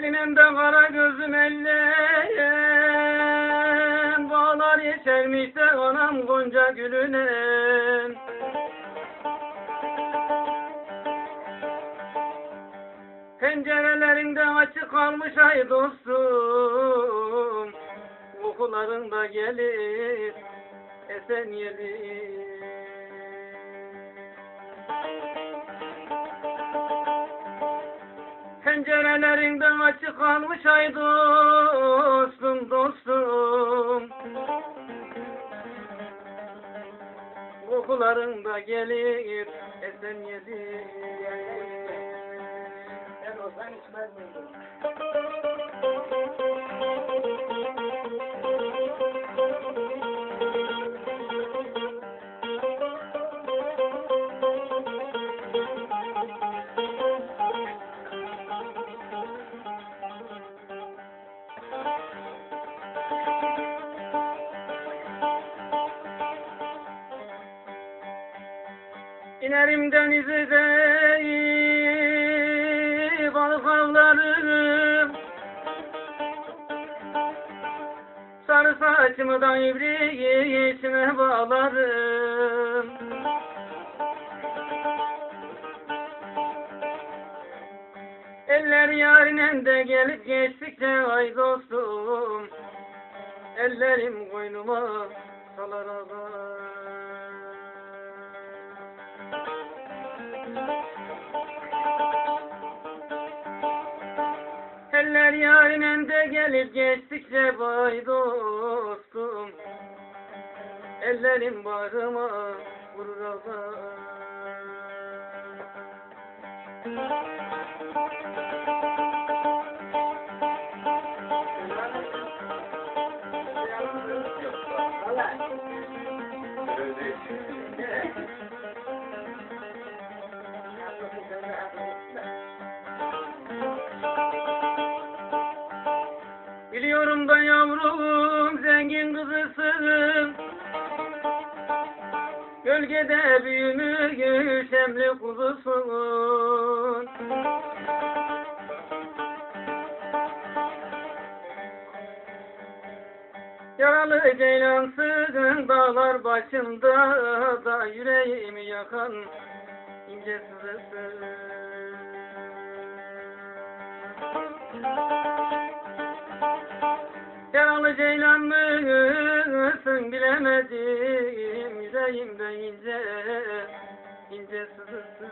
Gelinem de kara gözüm elleyen. Bağlar yeşermiş de anam gonca gülüne Pencerelerinde açık kalmış ay dostum. Kokularında gelir esen yeri Pencerelerinden açık kalmış ay dostum dostum Kokularında gelir esen yedi Ben olsam içmez miydim? İnerim denize de balık avlarım. Sarı saçımı da ibrikime bağlarım. Eller yarinen de gelip geçtikçe ay dostum. Ellerim koynuma salar ağlar yarinen de gelip geçtikçe bay dostum. Ellerim bağrıma vurur ağlar Biliyorum da yavrum zengin kızısın. Gölgede büyümüş emli kuzusun. Yaralı ceylansın dağlar başında da yüreğimi yakan ince sızısın Yaralı ceylan bilemedim Yüreğimde ince ince sızısın